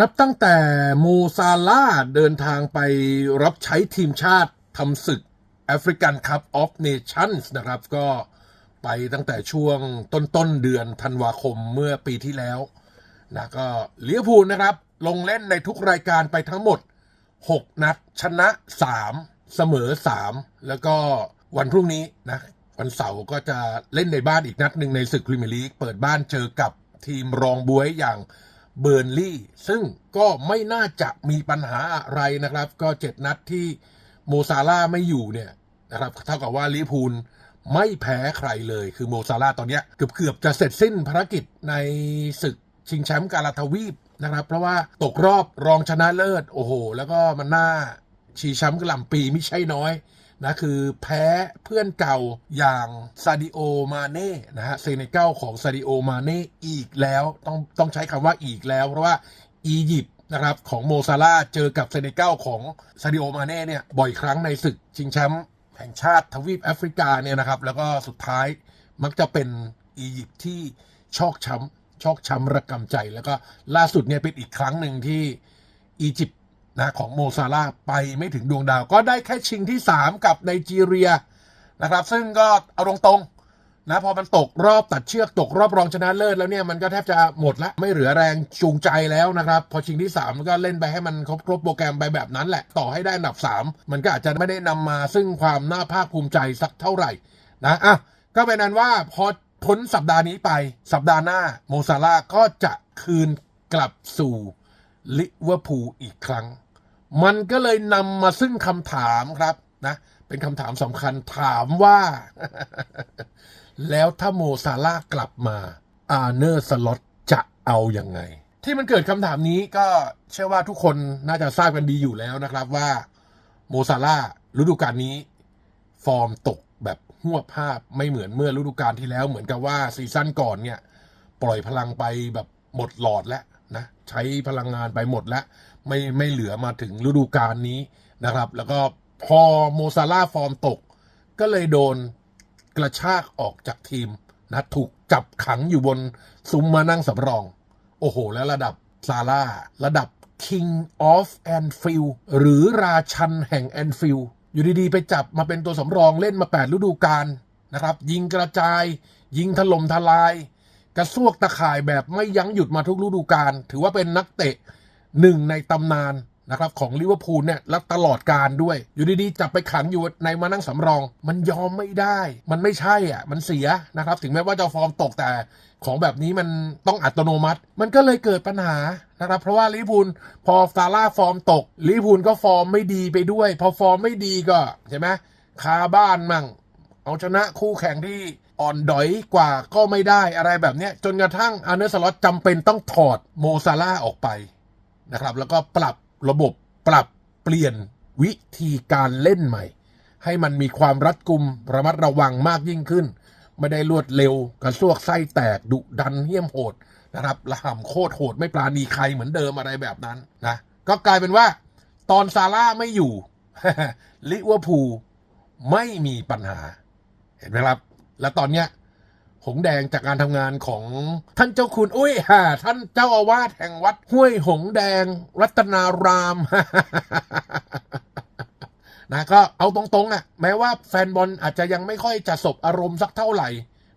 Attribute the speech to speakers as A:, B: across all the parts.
A: นับตั้งแต่โมซาลาเดินทางไปรับใช้ทีมชาติทำศึกแอฟริกันคัพออฟเนชั่นส์นะครับ ก็ไปตั้งแต่ช่วงต้นต้นเดือนธันวาคมเมื่อปีที่แล้วนะก็เลียวพูนะครับ ลงเล่นในทุกรายการไปทั้งหมด 6 นัด ชนะ 3 เสมอ 3 แล้วก็วันพรุ่งนี้นะวันเสาร์ก็จะเล่นในบ้านอีกนัดหนึ่งในศึกพรีเมียร์ลีกเปิดบ้านเจอกับทีมรองบวยอย่าง เบิร์นลี่ซึ่งก็ไม่น่าจะมีปัญหาอะไรนะครับ ก็7นัดที่โมซาร่าไม่อยู่เนี่ยนะครับเท่ากับว่าลิพูลไม่แพ้ใครเลยคือโมซาร่าตอนเนี้ยเกือบเกือบๆจะเสร็จสิ้นภารกิจในศึกชิงแชมป์กาลาทวีปนะครับ เพราะว่าตกรอบรองชนะเลิศ โอ้โห แล้วก็มันน่าชีแชมป์กลัมปีไม่ใช่น้อย นะคือแพ้เพื่อนเก่าอย่างซาดิโอมาเน่นะฮะเซเนกัลของซาดิโอมาเน่อีกแล้วต้องต้องใช้คำว่าอีกแล้ว เพราะว่าอียิปต์นะครับของโมซาลาเจอกับเซเนกัลของซาดิโอมาเน่เนี่ยบ่อยครั้งในศึกชิงแชมป์แห่งชาติทวีปแอฟริกาเนี่ยนะครับ แล้วก็สุดท้ายมักจะเป็นอียิปต์ที่ชอกช้ำชอกช้ำระกำใจ แล้วก็ล่าสุดเนี่ยเป็นอีกครั้งหนึ่งที่อียิปต์ นะของโมซาลาไปไม่ถึงดวงดาว ก็ได้แค่ชิงที่ 3 กับไนจีเรียนะครับ ซึ่งก็เอาตรงๆนะพอมันตกรอบตัดเชือกตกรอบรองชนะเลิศแล้วเนี่ยมันก็แทบจะหมดละไม่เหลือแรงจูงใจแล้วนะครับ พอชิงที่3มันก็เล่นไปให้มันครบครบโปรแกรมไปแบบนั้นแหละต่อให้ได้อันดับ 3 มันก็อาจจะไม่ได้นำมาซึ่งความน่าภาคภูมิใจสักเท่าไหร่นะอะก็เป็นนั้นว่าพอพ้นสัปดาห์นี้ไปสัปดาห์หน้าโมซาลาก็จะคืนกลับสู่ลิเวอร์พูลอีกครั้ง มันก็เลยนำมาซึ่งคำถามครับนะเป็นคำถามสำคัญถามว่า แล้วถ้าโมซาลากลับมาอาร์เนอร์สล็อตจะเอาอยัางไง ที่มันเกิดคำถามนี้ก็เชื่อว่าทุกคนน่าจะทราบกันดีอยู่แล้วนะครับว่าโมซาลาฤดูกาลนี้ ฟอร์มตกแบบหัวบภาพไม่เหมือนเมื่อฤดูกาลที่แล้ว เหมือนกับว่าซีซั่นก่อนเนี่ย ปล่อยพลังไปแบบหมดหลอดแล้วนะใช้พลังงานไปหมดแล้ว ไม่ไม่เหลือมาถึงฤดูกาลนี้นะครับ แล้วก็พอโมซาลาฟอร์มตก ก็เลยโดนกระชากออกจากทีมนะถูกจับขังอยู่บนซุ้มมานั่งสำรอง โอ้โห แล้วระดับซาร่าระดับ King of Anfield หรือราชันแห่ง Anfield อยู่ดีๆ ไปจับมาเป็นตัวสำรองเล่นมา 8 ฤดูกาลนะครับ ยิงกระจาย ยิงถล่มทลาย กระซวกตะข่ายแบบไม่ยั้งหยุดมาทุกฤดูกาลถือว่าเป็นนักเตะ หนึ่งในตำนานนะครับของลิเวอร์พูลเนี่ยและตลอดการด้วย อยู่ดีๆจับไปขังอยู่ในมานั่งสำรอง มันยอมไม่ได้ มันไม่ใช่อะ มันเสียนะครับ ถึงแม้ว่าจะฟอร์มตกแต่ของแบบนี้มันต้องอัตโนมัติ มันก็เลยเกิดปัญหานะครับ เพราะว่าลิเวอร์พูลพอซาร่าฟอร์มตกลิเวอร์พูลก็ฟอร์มไม่ดีไปด้วย พอฟอร์มไม่ดีก็ใช่ไหมคาบ้านมั่ง เอาชนะคู่แข่งที่อ่อนดอยกว่าก็ไม่ได้อะไรแบบเนี้ยจนกระทั่งอาเนอร์สล็อตจำเป็นต้องถอดโมซาร่าออกไป นะครับ แล้วก็ปรับระบบปรับเปลี่ยนวิธีการเล่นใหม่ ให้มันมีความรัดกุมระมัดระวังมากยิ่งขึ้น ไม่ได้รวดเร็ว กระซวกไส้แตกดุดันเหี้ยมโหดนะครับละห่ำโคตรโหดไม่ปราณีใครเหมือนเดิมอะไรแบบนั้นนะก็กลายเป็นว่า ตอนซาร่าไม่อยู่ ลิเวอร์พูลไม่มีปัญหา เห็นไหมครับ แล้วตอนเนี้ย หงแดงจากการทำงานของท่านเจ้าคุณอุ้ยฮ่าท่านเจ้าอาวาสแห่งวัดห้วยหงแดง รัตนารามนะก็เอาตรงๆอะ แม้ว่าแฟนบอลอาจจะยังไม่ค่อยจะสบอารมณ์สักเท่าไหร่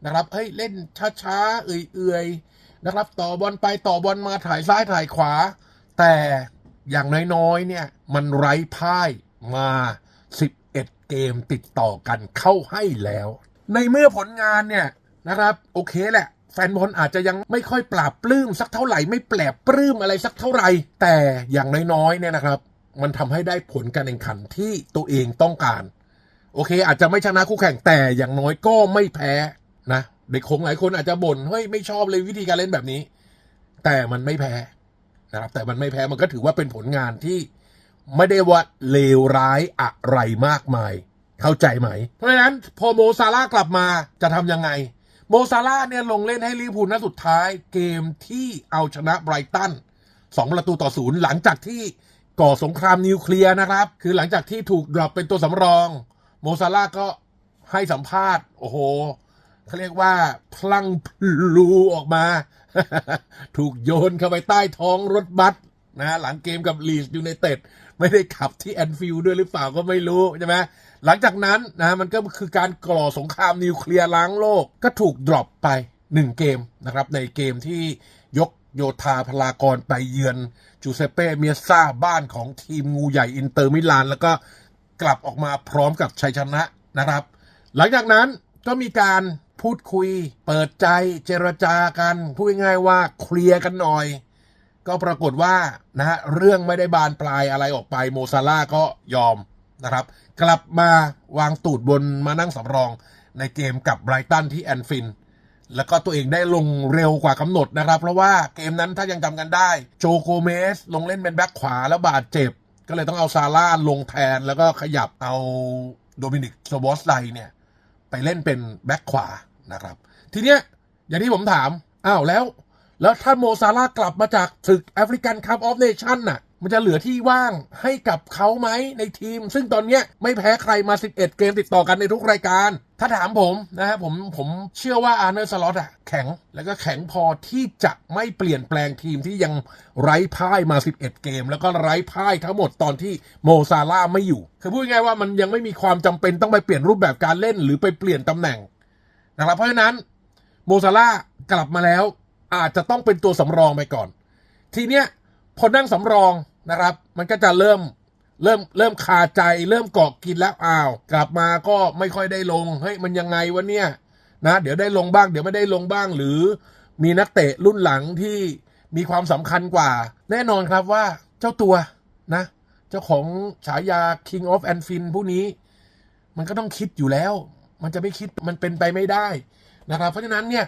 A: นะครับเฮ้ยเล่นช้าๆ เอื่อยๆนะครับ ต่อบอลไปต่อบอลมาถ่ายซ้ายถ่ายขวา แต่อย่างน้อยๆเนี่ย มันไร้พ่ายมา 11 เกมติดต่อกันเข้าให้แล้ว ในเมื่อผลงานเนี่ย นะครับ โอเคแหละ แฟนบอลอาจจะยังไม่ค่อยปราบปลื้มสักเท่าไหร่ไม่แปลบปลื้มอะไรสักเท่าไหร่ แต่อย่างน้อยๆเนี่ยนะครับ มันทำให้ได้ผลการแข่งขันที่ตัวเองต้องการ โอเค อาจจะไม่ชนะคู่แข่งแต่อย่างน้อยก็ไม่แพ้นะเด็กคงหลายคนอาจจะบ่นเฮ้ยไม่ชอบเลยวิธีการเล่นแบบนี้ แต่มันไม่แพ้นะครับ แต่มันไม่แพ้มันก็ถือว่าเป็นผลงานที่ไม่ได้ว่าเลวร้ายอะไรมากมาย เข้าใจไหม เพราะฉะนั้นพอโมซาร่ากลับมาจะทำยังไง โมซาร่าเนี่ยลงเล่นให้ลิเวอร์พูลนัดสุดท้ายเกมที่เอาชนะไบรตันสองประตูต่อศูนย์หลังจากที่ก่อสงครามนิวเคลียร์นะครับ คือหลังจากที่ถูกดรอปเป็นตัวสำรอง โมซาร่าก็ให้สัมภาษณ์ โอ้โหเขาเรียกว่า พลังพลูออกมา ถูกโยนเข้าไปใต้ท้องรถบัสนะหลังเกมกับลีสยูไนเต็ด ไม่ได้ขับที่แอนฟิลด์ด้วยหรือเปล่าก็ไม่รู้ใช่ไหมหลังจากนั้นนะมันก็คือการก่อสงครามนิวเคลียร์ล้างโลกก็ถูกดรอปไป 1 เกมนะครับในเกมที่ยกโยธาพลากรไปเยือนจูเซเป้เมียซ่าบ้านของทีมงูใหญ่อินเตอร์มิลาน แล้วก็กลับออกมาพร้อมกับชัยชนะนะครับ หลังจากนั้นก็มีการพูดคุย เปิดใจเจรจากัน พูดง่ายว่าเคลียร์กันหน่อย ก็ปรากฏว่านะฮะเรื่องไม่ได้บานปลายอะไรออกไปโมซาร่าก็ยอมนะครับ กลับมาวางตูดบนมานั่งสำรองในเกมกับไบรตันที่แอนฟิน แล้วก็ตัวเองได้ลงเร็วกว่ากำหนดนะครับ เพราะว่าเกมนั้นถ้ายังจำกันได้โจโกเมส ลงเล่นเป็นแบ็คขวาแล้วบาดเจ็บ ก็เลยต้องเอาซาร่าลงแทน แล้วก็ขยับเอาโดมินิกโซบอสไลเนี่ย ไปเล่นเป็นแบ็คขวานะครับ ทีเนี้ยอย่างที่ผมถามอ้าวแล้ว แล้วถ้าโมซาร่ากลับมาจากศึกแอฟริกันคัพออฟเนชั่นน่ะ มันจะเหลือที่ว่างให้กับเขาไหมในทีม ซึ่งตอนเนี้ยไม่แพ้ใครมา 11 เกมติดต่อกันในทุกรายการ ถ้าถามผมนะฮะผมผมเชื่อว่าอาร์เนอร์สล็อตอะแข็ง แล้วก็แข็งพอที่จะไม่เปลี่ยนแปลงทีมที่ยังไร้พ่ายมา 11 เกม แล้วก็ไร้พ่ายทั้งหมดตอนที่โมซาร่าไม่อยู่คือพูดง่ายว่ามันยังไม่มีความจำเป็นต้องไปเปลี่ยนรูปแบบการเล่นหรือไปเปลี่ยนตำแหน่งนะครับเพราะฉะนั้นโมซาร่ากลับมาแล้ว อาจจะต้องเป็นตัวสำรองไปก่อน ทีเนี้ยพอนั่งสำรองนะครับ มันก็จะเริ่มเริ่มเริ่มคาใจ เริ่มเกาะกินแล้วอ้าว กลับมาก็ไม่ค่อยได้ลงเฮ้ยมันยังไงวะเนี่ยนะเดี๋ยวได้ลงบ้างเดี๋ยวไม่ได้ลงบ้างหรือ มีนักเตะรุ่นหลังที่มีความสำคัญกว่า แน่นอนครับว่าเจ้าตัวนะ เจ้าของฉายา King of Anfield ผู้นี้ มันก็ต้องคิดอยู่แล้ว มันจะไม่คิดมันเป็นไปไม่ได้นะครับ เพราะฉะนั้นเนี่ย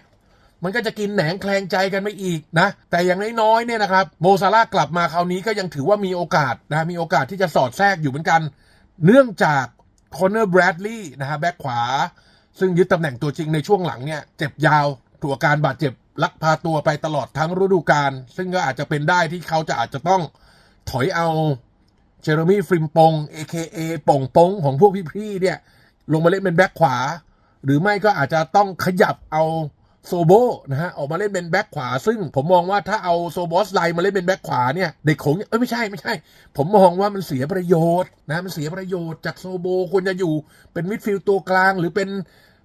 A: มันก็จะกินแหนงแคลงใจกันไปอีกนะ แต่อย่างน้อยๆเนี่ยนะครับโมซาร่ากลับมาคราวนี้ก็ยังถือว่ามีโอกาสนะมีโอกาสที่จะสอดแทรกอยู่เหมือนกัน เนื่องจากคอนเนอร์แบรดลีย์นะฮะแบ็คขวา ซึ่งยึดตำแหน่งตัวจริงในช่วงหลังเนี่ยเจ็บยาวตัวการบาดเจ็บลักพาตัวไปตลอดทั้งฤดูกาลซึ่งก็อาจจะเป็นได้ที่เขาจะอาจจะต้องถอยเอาเจอร์มี่ฟริมปง AKA ป่งปงของพวกพี่ๆเนี่ย ลงมาเล่นเป็นแบ็คขวา หรือไม่ก็อาจจะต้องขยับเอา โซโบนะฮะออกมาเล่นเป็นแบ็คขวา ซึ่งผมมองว่าถ้าเอาโซบอสไลมาเล่นเป็นแบ็คขวาเนี่ยเด็กโขงเอ้ยไม่ใช่ไม่ใช่ ผมมองว่ามันเสียประโยชน์นะมันเสียประโยชน์จากโซโบควรจะอยู่เป็นมิดฟิลด์ตัวกลาง หรือเป็น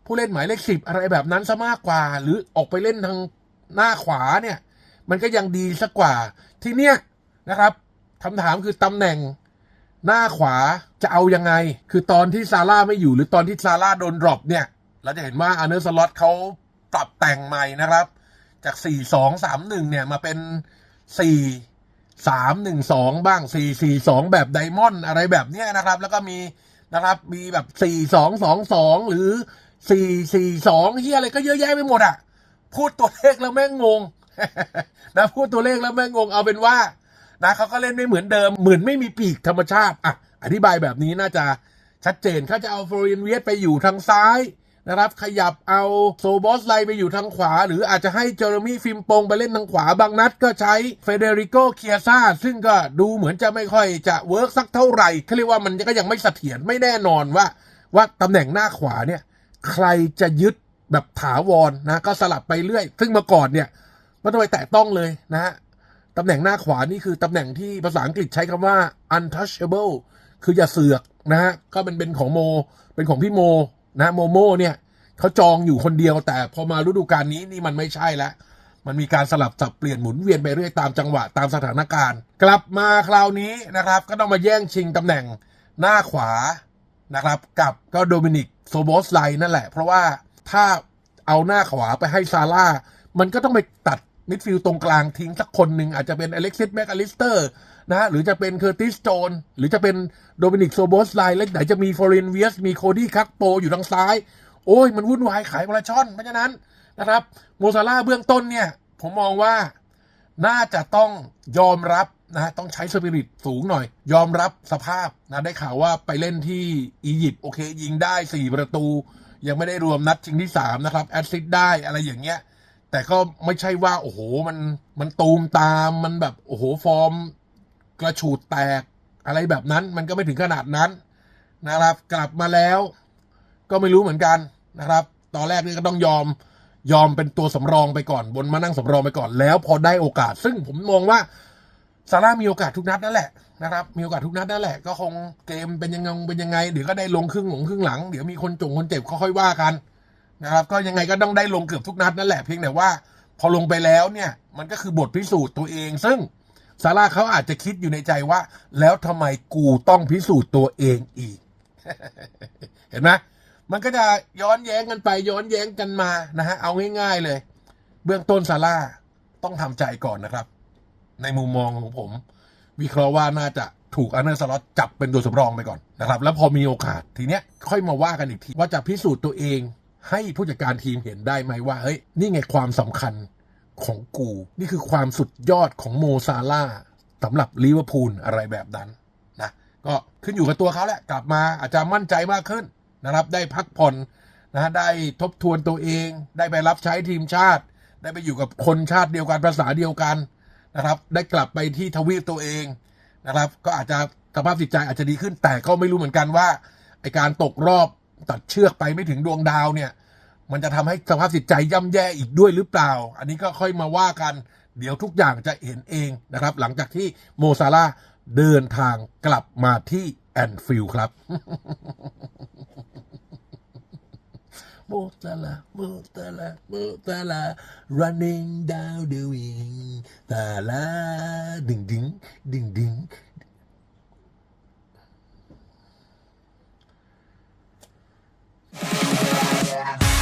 A: ผู้เล่นหมายเลขสิบอะไรแบบนั้นซะมากกว่า หรือออกไปเล่นทางหน้าขวาเนี่ย มันก็ยังดีสักกว่า ทีเนี้ยนะครับคำถามคือตำแหน่งหน้าขวาจะเอายังไง คือตอนที่ซาร่าไม่อยู่หรือตอนที่ซาร่าโดนดรอปเนี่ย เราจะเห็นว่าอาร์เนอร์สล็อตเขา ปรับแต่งใหม่นะครับ จาก 4 2 3 1 เนี่ยมาเป็น 4 3 1 2 บ้าง 4 4 2 แบบไดมอนด์อะไรแบบเนี้ยนะครับ แล้วก็มีนะครับ มีแบบ 4 2 2 2 หรือ 4 4 2เฮียอะไรก็เยอะแยะไปหมดอะพูดตัวเลขแล้วแม่งงงนะพูดตัวเลขแล้วแม่งงงเอาเป็นว่านะเขาก็เล่นไม่เหมือนเดิม เหมือนไม่มีปีกธรรมชาติอะอธิบายแบบนี้น่าจะชัดเจนเขาจะเอาฟลอเรนเวียสไปอยู่ทางซ้าย นะครับ ขยับเอาโซบอสไลไปอยู่ทางขวา หรืออาจจะให้เจอร์มี่ฟิมปงไปเล่นทางขวาบางนัดก็ใช้เฟเดริโกเคียซ่าซึ่งก็ดูเหมือนจะไม่ค่อยจะเวิร์กสักเท่าไหร่เขาเรียกว่ามันก็ยังไม่เสถียรไม่แน่นอนว่า ว่าตำแหน่งหน้าขวาเนี่ย ใครจะยึดแบบถาวรนะก็สลับไปเรื่อย ซึ่งเมื่อก่อนเนี่ยไม่ต้องไปแตะต้องเลยนะฮะตำแหน่งหน้าขวานี่คือตำแหน่งที่ภาษาอังกฤษใช้คำว่า untouchable คืออย่าเสือกนะฮะก็เป็นเป็นของโม เป็นของพี่โม นะโมโม่เนี่ยเขาจองอยู่คนเดียวแต่พอมาฤดูกาลนี้นี่มันไม่ใช่แล้วมันมีการสลับสับเปลี่ยนหมุนเวียนไปเรื่อยตามจังหวะตามสถานการณ์ กลับมาคราวนี้นะครับ ก็ต้องมาแย่งชิงตำแหน่งหน้าขวานะครับ กับก็โดมินิกโซโบสไลนั่นแหละ เพราะว่าถ้าเอาหน้าขวาไปให้ซาร่ามันก็ต้องไปตัด มิดฟิลด์ตรงกลางทิ้งสักคนหนึ่งอาจจะเป็นอเล็กซิสแมคอลิสเตอร์นะ หรือจะเป็นเคอร์ติสโจน หรือจะเป็นโดมินิกโซโบสไลน์แล้วไหนจะมีฟอร์เรนเวียสมีโคดี้คักโปอยู่ทางซ้าย โอ้ย มันวุ่นวายขายปลาช่อน เพราะฉะนั้นนะครับโมซาร่าเบื้องต้นเนี่ย ผมมองว่าน่าจะต้องยอมรับนะต้องใช้สปิริตสูงหน่อย ยอมรับสภาพนะได้ข่าวว่าไปเล่นที่อียิปต์โอเค ยิงได้ 4 ประตู ยังไม่ได้รวมนัดชิงที่ 3 นะครับ แอดซิดได้อะไรอย่างเงี้ย แต่ก็ไม่ใช่ว่า โอ้โห มันมันตูมตามมันแบบ โอ้โห ฟอร์ม กระฉูดแตกอะไรแบบนั้น มันก็ไม่ถึงขนาดนั้นนะครับ กลับมาแล้ว ก็ไม่รู้เหมือนกันนะครับ ตอนแรกนี่ก็ต้องยอมยอมเป็นตัวสำรองไปก่อนบนมานั่งสำรองไปก่อนแล้ว พอได้โอกาส ซึ่งผมมองว่าซาร่ามีโอกาสทุกนัดนั่นแหละนะครับมีโอกาสทุกนัดนั่นแหละ ก็คงเกมเป็นยังไงเป็นยังไงเดี๋ยวก็ได้ลงครึ่งหลงครึ่งหลังเดี๋ยวมีคนจงคนเจ็บค่อยว่ากัน นะครับก็ยังไงก็ต้องได้ลงเกือบทุกนัดนั่นแหละเพียงแต่ว่า พอลงไปแล้วเนี่ย มันก็คือบทพิสูจน์ตัวเอง ซึ่งซาร่าเขาอาจจะคิดอยู่ในใจว่า แล้วทำไมกูต้องพิสูจน์ตัวเองอีก เห็นไหมมันก็จะย้อนแย้งกันไปย้อนแย้งกันมานะฮะเอาง่าย ๆเลย เบื้องต้นซาร่าต้องทำใจก่อนนะครับ ในมุมมองของผม วิเคราะห์ว่าน่าจะถูกอันเนอร์สล็อตจับเป็นตัวสำรองไปก่อนนะครับ แล้วพอมีโอกาสทีเนี้ยค่อยมาว่ากันอีกทีว่าจะพิสูจน์ตัวเอง ให้ผู้จัดการทีมเห็นได้ไหมว่าเฮ้ยนี่ไงความสำคัญของกู นี่คือความสุดยอดของโมซาร่าสำหรับลิเวอร์พูลอะไรแบบนั้นนะก็ขึ้นอยู่กับตัวเขาแหละ กลับมาอาจจะมั่นใจมากขึ้นนะครับ ได้พักผ่อนนะได้ทบทวนตัวเอง ได้ไปรับใช้ทีมชาติ ได้ไปอยู่กับคนชาติเดียวกันภาษาเดียวกันนะครับ ได้กลับไปที่ทวีปตัวเองนะครับ ก็อาจจะสภาพจิตใจอาจจะดีขึ้นแต่ก็ไม่รู้เหมือนกันว่าไอการตกรอบ ตัดเชือกไปไม่ถึงดวงดาวเนี่ย มันจะทำให้สภาพจิตใจย่ำแย่อีกด้วยหรือเปล่า อันนี้ก็ค่อยมาว่ากัน เดี๋ยวทุกอย่างจะเห็นเองนะครับ หลังจากที่โมซาร่าเดินทางกลับมาที่แอนฟิลด์ครับโมซาร่าโมซาร่าโมซาร่า running down the wing ตาลาดึงดึงดึงดึง yeah.